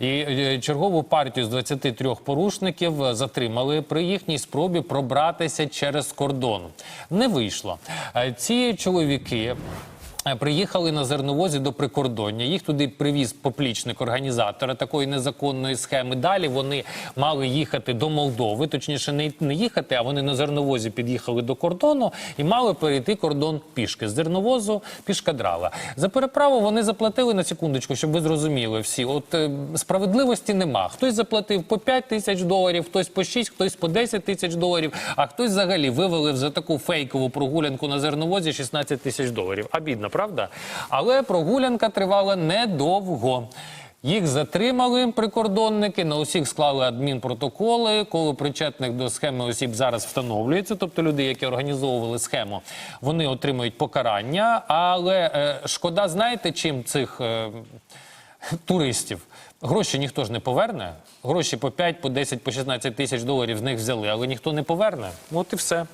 І е, чергову партію з 23 порушників е, затримали при їхній спробі пробратися через кордон. Не вийшло. Е, Ці чоловіки. Е, Приїхали на зерновозі до прикордоння. Їх туди привіз поплічник організатора такої незаконної схеми. Далі вони мали їхати до Молдови, точніше, не, їхати, а вони на зерновозі під'їхали до кордону і мали перейти кордон пішки з зерновозу пішкадрала. За переправу вони заплатили на секундочку, щоб ви зрозуміли всі. От е, справедливості нема. Хтось заплатив по 5 тисяч доларів, хтось по 6, хтось по 10 тисяч доларів, а хтось взагалі вивалив за таку фейкову прогулянку на зерновозі 16 тисяч доларів. Обідно, правда? Але прогулянка тривала недовго. Їх затримали прикордонники, на усіх склали адмінпротоколи. Коло причетних до схеми осіб зараз встановлюється. Тобто люди, які організовували схему, вони отримують покарання. Але е, шкода, знаєте, чим цих е, туристів? Гроші ніхто ж не поверне. Гроші по 5, по 10, по 16 тисяч доларів з них взяли, але ніхто не поверне. От і все.